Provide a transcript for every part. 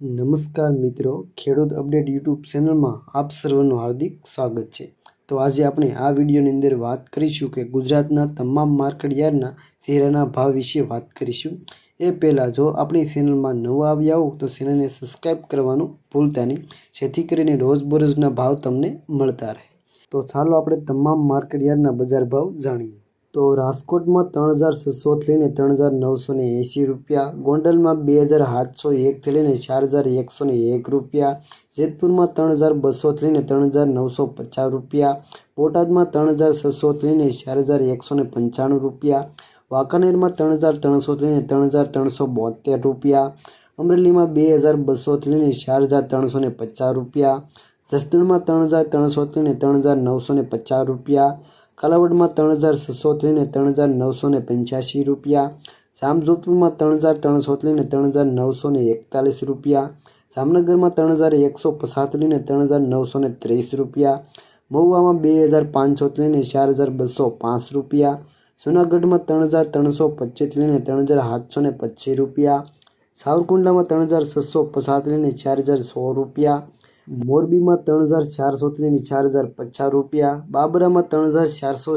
નમસ્કાર મિત્રો, ખેડૂત અપડેટ યુટ્યુબ ચેનલમાં આપ સર્વનું હાર્દિક સ્વાગત છે. તો આજે આપણે આ વિડીયોની અંદર વાત કરીશું કે ગુજરાતના તમામ માર્કેટ યાર્ડના શેરાના ભાવ વિશે વાત કરીશું. એ પહેલાં જો આપણી ચેનલમાં નવા આવ્યા હો, તો ચેનલને સબસ્ક્રાઈબ કરવાનું ભૂલતા નહીં. જેથી કરીને રોજબરોજના ભાવ તમને મળતા રહે. તો ચાલો આપણે તમામ માર્કેટયાર્ડના બજાર ભાવ જાણીએ. તો રાજકોટમાં ત્રણ હજાર છસોથી લઈને ત્રણ હજાર નવસો ને એંસી રૂપિયા, ગોંડલમાં બે હજાર સાતસો એકથી લઈને ચાર હજાર એકસો ને એક રૂપિયા, જેતપુરમાં ત્રણ હજાર બસોથી લઈને ત્રણ હજાર નવસો પચાસ રૂપિયા, બોટાદમાં ત્રણ હજાર છસોથી લઈને ચાર હજાર એકસો ને પંચાણું રૂપિયા, વાંકાનેરમાં ત્રણ હજાર ત્રણસોથી લઈને ત્રણ હજાર ત્રણસો બોતેર રૂપિયા, અમરેલીમાં બે હજાર બસોથી લઈને ચાર હજાર ત્રણસો ને પચાસ રૂપિયા, જસદણમાં ત્રણ હજાર ત્રણસોથી લઈને ત્રણ હજાર નવસો ને પચાસ રૂપિયા કાલાવડમાં ત્રણ હજાર છસો ત્રીને ત્રણ હજાર નવસો ને પંચ્યાસી રૂપિયા, જામજોધપુરમાં ત્રણ હજાર ત્રણસો ત્રીને ત્રણ હજાર નવસો ને એકતાલીસ રૂપિયા, જામનગરમાં ત્રણ હજાર એકસો પસાતરીને ત્રણ હજાર નવસો ને ત્રીસ રૂપિયા, મહુવામાં બે હજાર પાંચસો ત્રીને ચાર હજાર બસો પાંચ રૂપિયા, જૂનાગઢમાં ત્રણ હજાર ત્રણસો પચીસથી ત્રણ હજાર સાતસો ને પચીસ રૂપિયા, સાવરકુંડલામાં ત્રણ હજાર છસો પસાતરીને ચાર હજાર સો રૂપિયા મોરબીમાં ત્રણ હજાર ચારસો લઈને ચાર હજાર પચાસ રૂપિયા, બાબરામાં ત્રણ હજાર ચારસો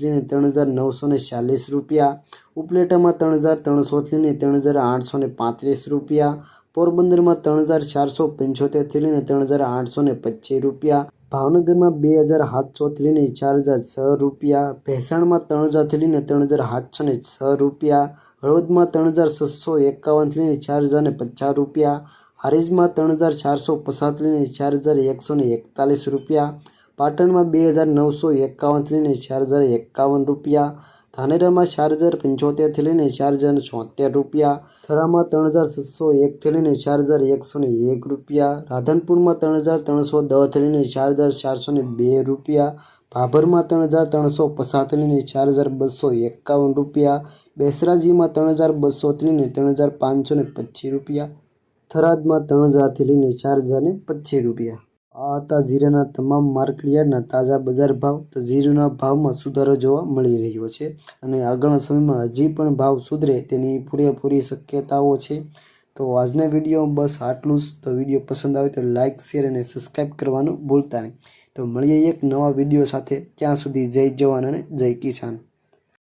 લઈને ત્રણ હજાર નવસો ને ચાલીસ રૂપિયા, ઉપલેટામાં ત્રણ હજાર ત્રણસોથી લઈને ત્રણ હજાર આઠસો ને પાંત્રીસ રૂપિયા, પોરબંદરમાં ત્રણ હજાર ચારસો પંચોતેરથી ત્રણ હજાર આઠસો ને પચીસ રૂપિયા, ભાવનગરમાં બે હજાર સાતસોથી લઈને ચાર હજાર છ રૂપિયા, ભેસાણમાં ત્રણ હજારથી લઈને ત્રણ હજાર સાતસો ને છ રૂપિયા, હળવદમાં ત્રણ હજાર છસો એકાવનથી લઈને ચાર હજાર ને પચાસ રૂપિયા હારીજમાં ત્રણ હજાર ચારસો પચાસથી લઈને ચાર હજાર એકસો ને એકતાલીસ રૂપિયા, પાટણમાં બે હજાર નવસો એકાવનથી લઈને ચાર હજાર એકાવન રૂપિયા, ધાનેરામાં ચાર હજાર પંચોતેરથી લઈને ચાર હજાર છોતેર રૂપિયા, થરામાં ત્રણ હજાર છસો એકથી લઈને ચાર હજાર એકસો ને એક રૂપિયા, રાધનપુરમાં ત્રણ હજાર ત્રણસો દસથી લઈને ચાર હજાર ચારસો ને બે રૂપિયા, ભાભરમાં ત્રણ હજાર ત્રણસો પચાસથી લઈને ચાર હજાર બસો એકાવન રૂપિયા, બેસરાજીમાં ત્રણ હજાર બસોથી લઈને ત્રણ હજાર પાંચસો ને પચીસ રૂપિયા. થરાદમાં ત્રણ હજારથી લઈને ચાર હજારને પચીસ રૂપિયા. આ હતા જીરાના તમામ માર્કેટ તાજા બજાર ભાવ. તો જીરુના ભાવમાં સુધારો જોવા મળી રહ્યો છે અને આગળના સમયમાં હજી પણ ભાવ સુધરે તેની પૂરેપૂરી શક્યતાઓ છે. તો આજના વીડિયો બસ આટલું જ. તો વીડિયો પસંદ આવે તો લાઇક શેર અને સબસ્ક્રાઈબ કરવાનું ભૂલતા નહીં. તો મળીએ એક નવા વીડિયો સાથે. ત્યાં સુધી જય જવાન અને જય કિસાન.